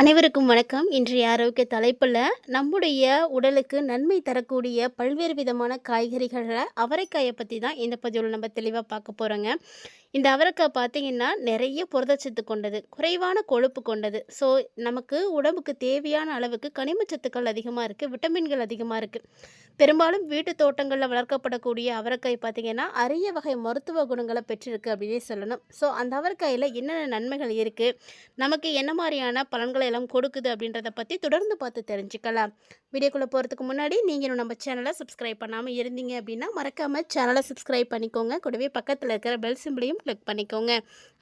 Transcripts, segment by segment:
அனைவருக்கும் வணக்கம். இன்றைய ஆரோக்கிய தலைப்பில் நம்முடைய உடலுக்கு நன்மை தரக்கூடிய பல்வேறு விதமான காய்கறிகளில் அவரைக்காயை பற்றி தான் இந்த பதிவில் நம்ம தெளிவாக பார்க்க போகிறோங்க இந்த அவரைக்காய் பார்த்தீங்கன்னா நிறைய புரதச்சத்து கொண்டது குறைவான கொழுப்பு கொண்டது. ஸோ நமக்கு உடம்புக்கு தேவையான அளவுக்கு கனிமச்சத்துக்கள் அதிகமாக இருக்குது விட்டமின்கள் அதிகமாக இருக்குது பெரும்பாலும் வீட்டு தோட்டங்களில் வளர்க்கப்படக்கூடிய அவரைக்காய் பார்த்தீங்கன்னா அரிய வகை மருத்துவ குணங்களை பெற்றிருக்கு அப்படின்னே சொல்லணும். ஸோ அந்த அவரைக்காயில் என்னென்ன நன்மைகள் இருக்குது நமக்கு என்ன மாதிரியான பலன்களை எல்லாம் கொடுக்குது அப்படின்றத பற்றி தொடர்ந்து பார்த்து தெரிஞ்சுக்கலாம். வீடியோக்குள்ளே போகிறதுக்கு முன்னாடி நீங்கள் நம்ம சேனலை சப்ஸ்கிரைப் பண்ணாமல் இருந்தீங்க அப்படின்னா மறக்காமல் சேனலை சப்ஸ்கிரைப் பண்ணிக்கோங்க. கூடவே பக்கத்தில் இருக்கிற பெல் சிம்பிளையும் கிளிக் பண்ணிக்கோங்க.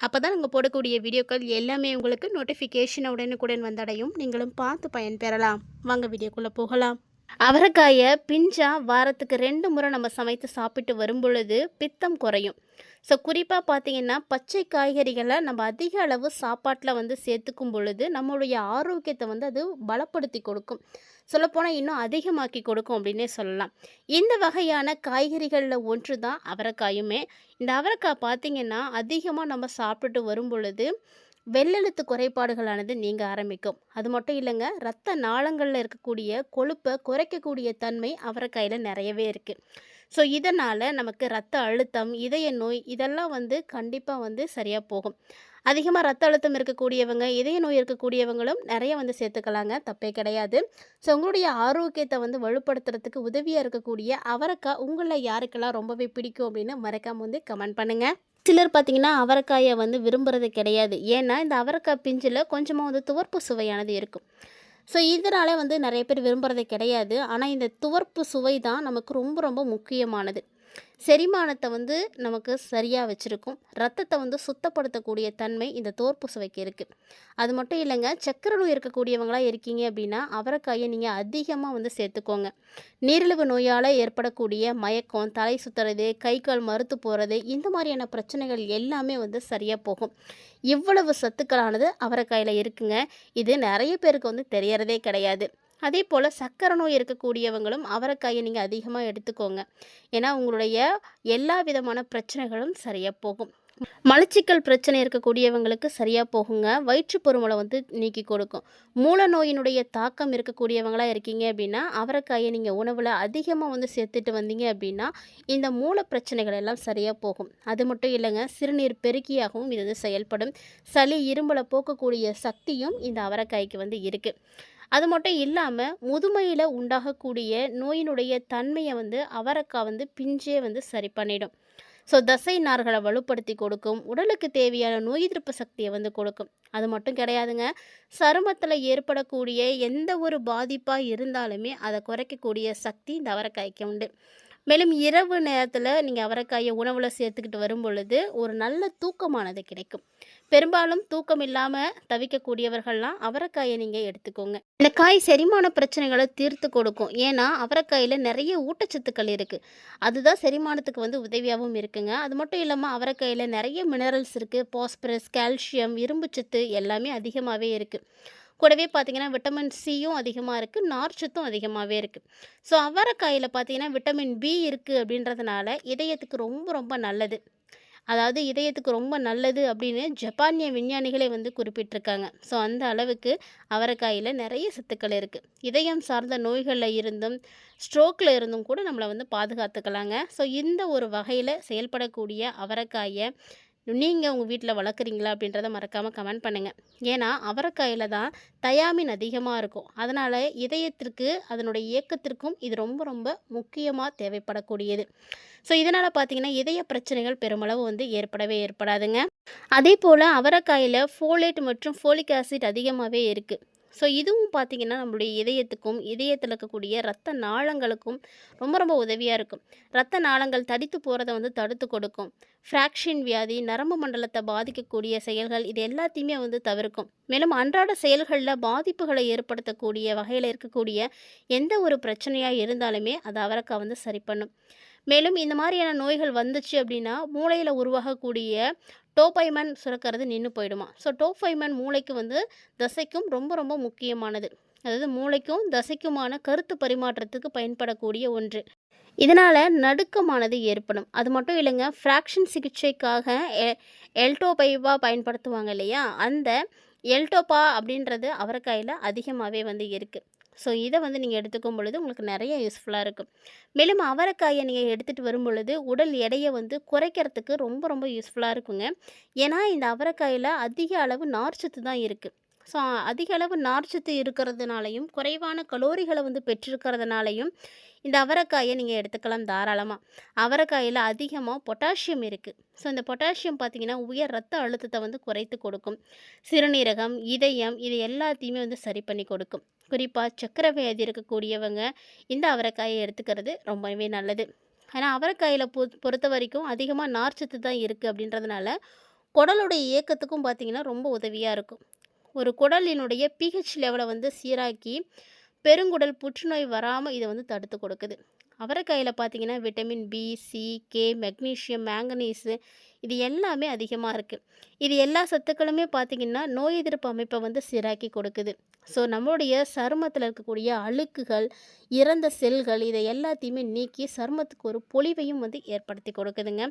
அப்போ தான் நாங்கள் போடக்கூடிய வீடியோக்கள் எல்லாமே உங்களுக்கு நோட்டிஃபிகேஷன் உடனுக்குடன் வந்தடையும். நீங்களும் பார்த்து பயன்பெறலாம். வாங்க வீடியோக்குள்ளே போகலாம். அவரைக்காயை பிஞ்சா வாரத்துக்கு ரெண்டு முறை நம்ம சமைத்து சாப்பிட்டு வரும் பொழுது பித்தம் குறையும். ஸோ குறிப்பாக பார்த்தீங்கன்னா பச்சை காய்கறிகளை நம்ம அதிக அளவு சாப்பாட்டில் வந்து சேர்த்துக்கும் பொழுது நம்மளுடைய ஆரோக்கியத்தை வந்து அது பலப்படுத்தி கொடுக்கும். சொல்லப்போனால் இன்னும் அதிகமாக்கி கொடுக்கும் அப்படின்னே சொல்லலாம். இந்த வகையான காய்கறிகளில் ஒன்று தான் அவரைக்காயுமே. இந்த அவரைக்காய் பார்த்தீங்கன்னா அதிகமாக நம்ம சாப்பிட்டுட்டு வரும் பொழுது வெள்ளெழுத்து குறைபாடுகளானது நீங்க ஆரம்பிக்கும். அது மட்டும் இல்லைங்க ரத்த நாளங்களில் இருக்கக்கூடிய கொழுப்பை குறைக்கக்கூடிய தன்மை அவரைக்காயில் நிறையவே இருக்குது ஸோ இதனால் நமக்கு ரத்த அழுத்தம் இதய நோய் இதெல்லாம் வந்து கண்டிப்பாக வந்து சரியாக போகும். அதிகமாக ரத்த அழுத்தம் இருக்கக்கூடியவங்க இதய நோய் இருக்கக்கூடியவங்களும் நிறைய வந்து சேர்த்துக்கலாங்க தப்பே கிடையாது. ஸோ உங்களுடைய ஆரோக்கியத்தை வந்து வலுப்படுத்துறதுக்கு உதவியாக இருக்கக்கூடிய அவரைக்காய் உங்களில் யாருக்கெல்லாம் ரொம்பவே பிடிக்கும் அப்படின்னு மறக்காமல் வந்து கமெண்ட் பண்ணுங்கள் சிலர் பார்த்திங்கன்னா அவரைக்காயை வந்து விரும்புகிறது கிடையாது. ஏன்னா இந்த அவரைக்காய் பிஞ்சில் கொஞ்சமாக வந்து துவர்ப்பு சுவையானது இருக்கும். ஸோ இதனால் வந்து நிறைய பேர் விரும்புகிறது கிடையாது. ஆனால் இந்த துவர்ப்பு சுவை தான் நமக்கு ரொம்ப ரொம்ப முக்கியமானது. செரிமானத்தை வந்து நமக்கு சரியாக வச்சுருக்கும். ரத்தத்தை வந்து சுத்தப்படுத்தக்கூடிய தன்மை இந்த தோற்பு சுவைக்கு இருக்குது அது மட்டும் இல்லைங்க சக்கரை நோய் இருக்கக்கூடியவங்களாக இருக்கீங்க அப்படின்னா அவரைக்காயை நீங்கள் அதிகமாக வந்து சேர்த்துக்கோங்க. நீரிழிவு நோயால் ஏற்படக்கூடிய மயக்கம் தலை சுற்றுறது கை கால் மறுத்து போகிறது இந்த மாதிரியான பிரச்சனைகள் எல்லாமே வந்து சரியாக போகும். இவ்வளவு சத்துக்களானது அவரைக்காயில் இருக்குங்க. இது நிறைய பேருக்கு வந்து தெரியறதே கிடையாது. அதே போல் சர்க்கரை நோய் இருக்கக்கூடியவங்களும் அவரைக்காயை நீங்கள் அதிகமாக எடுத்துக்கோங்க. ஏன்னா உங்களுடைய எல்லா விதமான பிரச்சனைகளும் சரியாக போகும். மலச்சிக்கல் பிரச்சனை இருக்கக்கூடியவங்களுக்கு சரியாக போகுங்க. வயிற்று பொறுமலை வந்து நீக்கி கொடுக்கும். மூல நோயினுடைய தாக்கம் இருக்கக்கூடியவங்களாக இருக்கீங்க அப்படின்னா அவரைக்காயை நீங்கள் உணவில் அதிகமாக வந்து சேர்த்துட்டு வந்தீங்க அப்படின்னா இந்த மூல பிரச்சனைகள் எல்லாம் சரியாக போகும். அது மட்டும் இல்லைங்க சிறுநீர் பெருக்கியாகவும் இது வந்து செயல்படும். சளி இரும்பலை போக்கக்கூடிய சக்தியும் இந்த அவரைக்காய்க்கு வந்து இருக்குது அது மட்டும் இல்லாமல் முதுமையில் உண்டாகக்கூடிய நோயினுடைய தன்மையை வந்து அவரைக்காய் வந்து பிஞ்சே வந்து சரி பண்ணிடும். ஸோ தசை நார்களை வலுப்படுத்தி கொடுக்கும். உடலுக்கு தேவையான நோய் எதிர்ப்பு சக்தியை வந்து கொடுக்கும். அது மட்டும் கிடையாதுங்க. சருமத்தில் ஏற்படக்கூடிய எந்த ஒரு பாதிப்பாக இருந்தாலுமே அதை குறைக்கக்கூடிய சக்தி இந்த அவரைக்காய்க்கு உண்டு. மேலும் இரவு நேரத்தில் நீங்கள் அவரைக்காயை உணவில் சேர்த்துக்கிட்டு வரும் பொழுது ஒரு நல்ல தூக்கமானது கிடைக்கும். பெரும்பாலும் தூக்கம் இல்லாமல் தவிக்கக்கூடியவர்கள்லாம் அவரைக்காயை நீங்கள் எடுத்துக்கோங்க. இந்த காய் செரிமான பிரச்சனைகளை தீர்த்து கொடுக்கும். ஏன்னா அவரைக்காயில் நிறைய ஊட்டச்சத்துக்கள் இருக்குது அதுதான் செரிமானத்துக்கு வந்து உதவியாகவும் இருக்குங்க. அது மட்டும் இல்லாமல் அவரைக்காயில் நிறைய மினரல்ஸ் இருக்குது பாஸ்பரஸ் கால்சியம் இரும்புச்சத்து எல்லாமே அதிகமாகவே இருக்குது கூடவே பார்த்தீங்கன்னா விட்டமின் சியும் அதிகமாக இருக்குது நார்ச்சத்தும் அதிகமாகவே இருக்குது ஸோ அவரைக்காயில் பார்த்தீங்கன்னா விட்டமின் பி இருக்குது அப்படின்றதுனால இதயத்துக்கு ரொம்ப ரொம்ப நல்லது. அதாவது இதயத்துக்கு ரொம்ப நல்லது அப்படின்னு ஜப்பானிய விஞ்ஞானிகளே வந்து குறிப்பிட்டிருக்காங்க. ஸோ அந்த அளவுக்கு அவரைக்காயில் நிறைய சத்துக்கள் இருக்குது இதயம் சார்ந்த நோய்களில் இருந்தும் ஸ்ட்ரோக்கில் இருந்தும் கூட நம்மளை வந்து பாதுகாத்துக்கலாங்க. ஸோ இந்த ஒரு வகையில் செயல்படக்கூடிய அவரைக்காயை நீங்கள் உங்கள் வீட்டில் வளர்க்குறீங்களா அப்படின்றத மறக்காமல் கமெண்ட் பண்ணுங்கள் ஏன்னா அவரைக்காயில் தான் தயாமின் அதிகமாக இருக்கும். அதனால் இதயத்திற்கு அதனுடைய இயக்கத்திற்கும் இது ரொம்ப ரொம்ப முக்கியமாக தேவைப்படக்கூடியது. ஸோ இதனால் பார்த்தீங்கன்னா இதய பிரச்சனைகள் பெருமளவு வந்து ஏற்படவே ஏற்படாதுங்க. அதே போல் அவரைக்காயில் ஃபோலேட் மற்றும் ஃபோலிக் ஆசிட் அதிகமாகவே இருக்குது ஸோ இதுவும் பார்த்திங்கன்னா நம்மளுடைய இதயத்துக்கும் இதயத்தில் இருக்கக்கூடிய ரத்த நாளங்களுக்கும் ரொம்ப ரொம்ப உதவியாக இருக்கும். ரத்த நாளங்கள் தடித்து போகிறத வந்து தடுத்து கொடுக்கும். ஃப்ராக்ஷன் வியாதி நரம்பு மண்டலத்தை பாதிக்கக்கூடிய செயல்கள் இது எல்லாத்தையுமே வந்து தவிர்க்கும். மேலும் அன்றாட செயல்களில் பாதிப்புகளை ஏற்படுத்தக்கூடிய வகையில் இருக்கக்கூடிய எந்த ஒரு பிரச்சனையாக இருந்தாலுமே அது அவரைக்காய் வந்து சரி பண்ணும். மேலும் இந்த மாதிரியான நோய்கள் வந்துச்சு அப்படின்னா மூளையில் உருவாகக்கூடிய டோபைமன் சுரக்கிறது நின்று போயிடுமா? ஸோ டோபைமன் மூளைக்கு வந்து தசைக்கும் ரொம்ப ரொம்ப முக்கியமானது. அதாவது மூளைக்கும் தசைக்குமான கருத்து பரிமாற்றத்துக்கு பயன்படக்கூடிய ஒன்று. இதனால் நடுக்கமானது ஏற்படும். அது மட்டும் இல்லைங்க ஃப்ராக்ஷன் சிகிச்சைக்காக எ எல்டோபைவா பயன்படுத்துவாங்க இல்லையா? அந்த எல்டோபா அப்படின்றது அவரைக்காயில அதிகமாகவே வந்து இருக்குது ஸோ இதை வந்து நீங்கள் எடுத்துக்கும் பொழுது உங்களுக்கு நிறைய யூஸ்ஃபுல்லாக இருக்கும். மேலும் அவரைக்காயை நீங்கள் எடுத்துகிட்டு வரும் பொழுது உடல் எடையை வந்து குறைக்கிறதுக்கு ரொம்ப ரொம்ப யூஸ்ஃபுல்லாக இருக்குங்க. ஏன்னா இந்த அவரைக்காயில் அதிக அளவு நார்ச்சத்து தான் இருக்குது ஸோ அதிக அளவு நார்ச்சத்து இருக்கிறதுனாலையும் குறைவான கலோரிகளை வந்து பெற்றிருக்கிறதுனாலையும் இந்த அவரைக்காயை நீங்கள் எடுத்துக்கலாம் தாராளமாக அவரைக்காயில் அதிகமாக பொட்டாசியம் இருக்குது ஸோ இந்த பொட்டாசியம் பார்த்தீங்கன்னா உயர் ரத்த அழுத்தத்தை வந்து குறைத்து கொடுக்கும். சிறுநீரகம் இதயம் இது எல்லாத்தையுமே வந்து சரி பண்ணி கொடுக்கும். குறிப்பாக சக்கரை வியாதி இருக்கக்கூடியவங்க இந்த அவரைக்காயை எடுத்துக்கிறது ரொம்பவே நல்லது. ஆனால் அவரைக்காயில் பொ பொறுத்த வரைக்கும் அதிகமாக நார்ச்சத்து தான் இருக்குது அப்படின்றதுனால குடலுடைய இயக்கத்துக்கும் பார்த்திங்கன்னா ரொம்ப உதவியாக இருக்கும். ஒரு குடலினுடைய பிஹெச் லெவலை வந்து சீராக்கி பெருங்குடல் புற்றுநோய் வராமல் இதை வந்து தடுத்து கொடுக்குது. அவரைக்காயில் பார்த்தீங்கன்னா vitamin B C K magnesium manganese இது எல்லாமே அதிகமாக இருக்குது இது எல்லா சத்துக்களுமே பார்த்திங்கன்னா நோய் எதிர்ப்பு அமைப்பை வந்து சீராக்கி கொடுக்குது. ஸோ நம்மளுடைய சருமத்தில் இருக்கக்கூடிய அழுக்குகள் இறந்த செல்கள் இதை எல்லாத்தையுமே நீக்கி சருமத்துக்கு ஒரு பொலிவையும் வந்து ஏற்படுத்தி கொடுக்குதுங்க.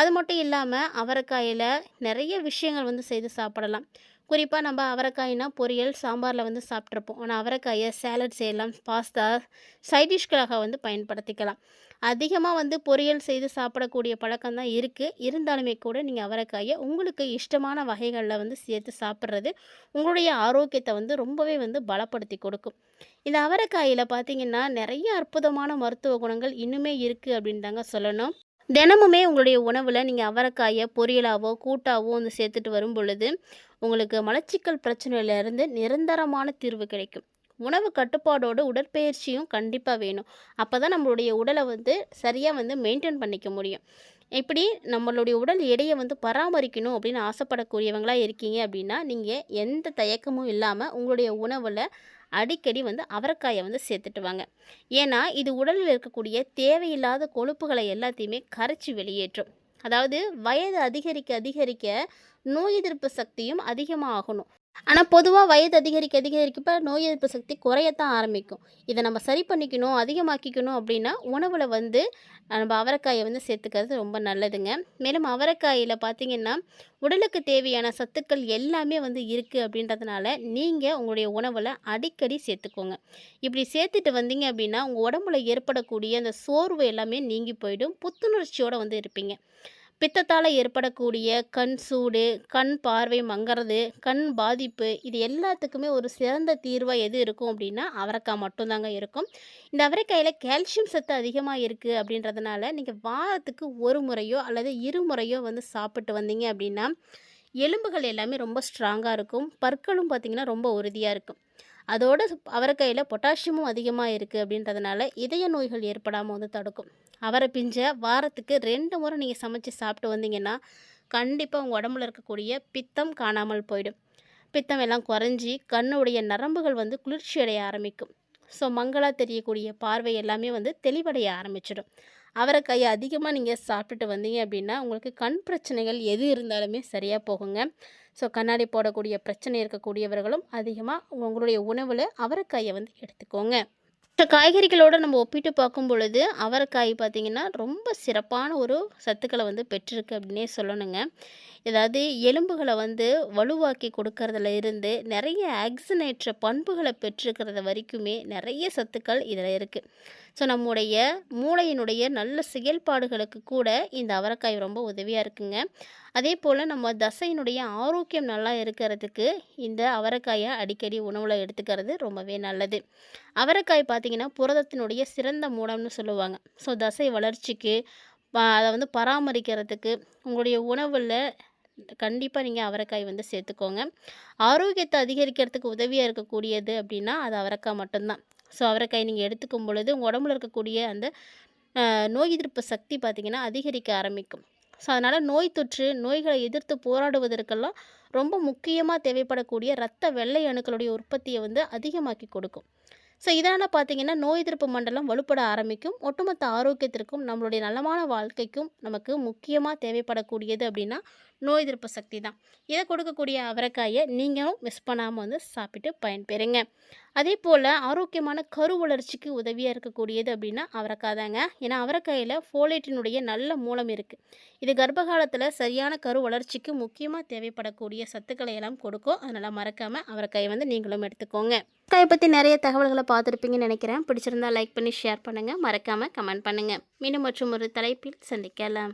அது மட்டும் இல்லாமல் அவரைக்காயில் நிறைய விஷயங்கள் வந்து செய்து சாப்பிடலாம். குறிப்பாக நம்ம அவரைக்காய்னா பொரியல் சாம்பாரில் வந்து சாப்பிட்ருப்போம் ஆனால் அவரைக்காயை சேலட் செய்யலாம் பாஸ்தா சைடிஷ்களாக வந்து பயன்படுத்திக்கலாம். அதிகமாக வந்து பொரியல் செய்து சாப்பிடக்கூடிய பழக்கம் தான் இருக்குது இருந்தாலுமே கூட நீங்கள் அவரைக்காயை உங்களுக்கு இஷ்டமான வகைகளில் வந்து சேர்த்து சாப்பிட்றது உங்களுடைய ஆரோக்கியத்தை வந்து ரொம்பவே வந்து பலப்படுத்தி கொடுக்கும். இந்த அவரைக்காயில் பார்த்தீங்கன்னா நிறைய அற்புதமான மருத்துவ குணங்கள் இன்னுமே இருக்குது அப்படின்னு தாங்க சொல்லணும். தினமுமே உங்களுடைய உணவில் நீங்கள் அவரைக்காயை பொரியலாவோ கூட்டாவோ வந்து சேர்த்துட்டு வரும் பொழுது உங்களுக்கு மலச்சிக்கல் பிரச்சனையிலேருந்து நிரந்தரமான தீர்வு கிடைக்கும். உணவு கட்டுப்பாடோடு உடற்பயிற்சியும் கண்டிப்பாக வேணும். அப்போ தான் நம்மளுடைய உடலை வந்து சரியாக வந்து மெயின்டைன் பண்ணிக்க முடியும். இப்படி நம்மளுடைய உடல் எடையை வந்து பராமரிக்கணும் அப்படின்னு ஆசைப்படக்கூடியவங்களாக இருக்கீங்க அப்படின்னா நீங்கள் எந்த தயக்கமும் இல்லாமல் உங்களுடைய உணவில் அடிக்கடி வந்து அவரைக்காயை வந்து சேர்த்துட்டு வாங்க ஏன்னா இது உடலில் இருக்கக்கூடிய தேவையில்லாத கொழுப்புகளை எல்லாத்தையுமே கரைச்சி வெளியேற்றும். அதாவது வயது அதிகரிக்க அதிகரிக்க நோய் எதிர்ப்பு சக்தியும் அதிகமாக ஆகணும் ஆனால் பொதுவாக வயது அதிகரிக்க அதிகரிக்கப்ப நோய் எதிர்ப்பு சக்தி குறையத்தான் ஆரம்பிக்கும். இதை நம்ம சரி பண்ணிக்கணும் அதிகமாக்கிக்கணும் அப்படின்னா உணவில் வந்து நம்ம அவரைக்காயை வந்து சேர்த்துக்கிறது ரொம்ப நல்லதுங்க. மேலும் அவரைக்காயில் பார்த்தீங்கன்னா உடலுக்கு தேவையான சத்துக்கள் எல்லாமே வந்து இருக்குது அப்படின்றதுனால நீங்கள் உங்களுடைய உணவில் அடிக்கடி சேர்த்துக்கோங்க. இப்படி சேர்த்துட்டு வந்தீங்க அப்படின்னா உங்கள் உடம்புல ஏற்படக்கூடிய அந்த சோர்வு எல்லாமே நீங்கி போயிடும். புத்துணர்ச்சியோடு வந்து இருப்பீங்க. பித்தத்தால் ஏற்படக்கூடிய கண் சூடு கண் பார்வை மங்கறது கண் பாதிப்பு இது எல்லாத்துக்குமே ஒரு சிறந்த தீர்வாக எது இருக்கும் அப்படின்னா அவரைக்காய் மட்டும்தாங்க இருக்கும். இந்த அவரைக்காயில் கால்சியம் சத்து அதிகமாக இருக்குது அப்படின்றதுனால நீங்கள் வாரத்துக்கு ஒரு முறையோ அல்லது இரு முறையோ வந்து சாப்பிட்டு வந்தீங்க அப்படின்னா எலும்புகள் எல்லாமே ரொம்ப ஸ்ட்ராங்காக இருக்கும். பற்களும் பார்த்திங்கன்னா ரொம்ப உறுதியாக இருக்கும். அதோடு அவரைக்காயில் பொட்டாசியமும் அதிகமாக இருக்குது அப்படின்றதுனால இதய நோய்கள் ஏற்படாமல் வந்து தடுக்கும். அவரை பிஞ்சை வாரத்துக்கு ரெண்டு முறை நீங்கள் சமைச்சு சாப்பிட்டு வந்தீங்கன்னா கண்டிப்பாக உங்கள் உடம்புல இருக்கக்கூடிய பித்தம் காணாமல் போயிடும். பித்தம் எல்லாம் குறைஞ்சி கண்ணுடைய நரம்புகள் வந்து குளிர்ச்சி அடைய ஆரம்பிக்கும். ஸோ மங்களாக தெரியக்கூடிய பார்வை எல்லாமே வந்து தெளிவடைய ஆரம்பிச்சிடும். அவரைக்காயை அதிகமாக நீங்கள் சாப்பிட்டுட்டு வந்தீங்க அப்படின்னா உங்களுக்கு கண் பிரச்சனைகள் எது இருந்தாலுமே சரியாக போகுங்க. ஸோ கண்ணாடி போடக்கூடிய பிரச்சனை இருக்கக்கூடியவர்களும் அதிகமாக உங்களுடைய உணவில் அவரைக்காயை வந்து எடுத்துக்கோங்க. மற்ற காய்கறிகளோடு நம்ம ஒப்பிட்டு பார்க்கும் பொழுது அவரைக்காய் பார்த்திங்கன்னா ரொம்ப சிறப்பான ஒரு சத்துக்களை வந்து பெற்றிருக்கு அப்படின்னே சொல்லணுங்க. ஏதாவது எலும்புகளை வந்து வலுவாக்கி கொடுக்கறதுல இருந்து நிறைய ஆக்சினேற்ற பண்புகளை பெற்றிருக்கிறது வரைக்குமே நிறைய சத்துக்கள் இதில் இருக்குது ஸோ நம்முடைய மூளையினுடைய நல்ல செயல்பாடுகளுக்கு கூட இந்த அவரைக்காய் ரொம்ப உதவியாக இருக்குங்க. அதே போல் நம்ம தசையினுடைய ஆரோக்கியம் நல்லா இருக்கிறதுக்கு இந்த அவரைக்காயை அடிக்கடி உணவில் எடுத்துக்கிறது ரொம்பவே நல்லது. அவரைக்காய் பார்த்திங்கன்னா புரதத்தினுடைய சிறந்த மூலம்னு சொல்லுவாங்க. ஸோ தசை வளர்ச்சிக்கு அதை வந்து பராமரிக்கிறதுக்கு உங்களுடைய உணவில் கண்டிப்பாக நீங்கள் அவரைக்காய் வந்து சேர்த்துக்கோங்க. ஆரோக்கியத்தை அதிகரிக்கிறதுக்கு உதவியாக இருக்கக்கூடியது அப்படின்னா அது அவரைக்காய் மட்டும்தான். ஸோ அவரைக்காய் நீங்கள் எடுத்துக்கும் பொழுது உங்கள் உடம்புல இருக்கக்கூடிய அந்த நோய் எதிர்ப்பு சக்தி பார்த்திங்கன்னா அதிகரிக்க ஆரம்பிக்கும். ஸோ அதனால் நோய் தொற்று நோய்களை எதிர்த்து போராடுவதற்கெல்லாம் ரொம்ப முக்கியமாக தேவைப்படக்கூடிய இரத்த வெள்ளை அணுக்களுடைய உற்பத்தியை வந்து அதிகமாக்கி கொடுக்கும். ஸோ இதனால் பார்த்திங்கன்னா நோய் எதிர்ப்பு மண்டலம் வலுப்பட ஆரம்பிக்கும். ஒட்டுமொத்த ஆரோக்கியத்திற்கும் நம்மளுடைய நலமான வாழ்க்கைக்கும் நமக்கு முக்கியமாக தேவைப்படக்கூடியது அப்படின்னா நோய் எதிர்ப்பு சக்தி தான். இதை கொடுக்கக்கூடிய அவரைக்காயை நீங்களும் மிஸ் பண்ணாமல் வந்து சாப்பிட்டு பயன்பெறுங்க. அதே போல் ஆரோக்கியமான கரு வளர்ச்சிக்கு உதவியாக இருக்கக்கூடியது அப்படின்னா அவரைக்காய் தாங்க. ஏன்னா அவரைக்காயில் ஃபோலேட்டினுடைய நல்ல மூலம் இருக்குது இது கர்ப்பகாலத்தில் சரியான கரு வளர்ச்சிக்கு முக்கியமாக தேவைப்படக்கூடிய சத்துக்களை எல்லாம் கொடுக்கும். அதனால் மறக்காமல் அவரைக்காயை வந்து நீங்களும் எடுத்துக்கோங்க. காயை பற்றி நிறைய தகவல்களை பார்த்துருப்பீங்கன்னு நினைக்கிறேன். பிடிச்சிருந்தா லைக் பண்ணி ஷேர் பண்ணுங்கள் மறக்காமல் கமெண்ட் பண்ணுங்கள் மீண்டும் மற்றும் ஒரு தலைப்பில் சந்திக்கலாம்.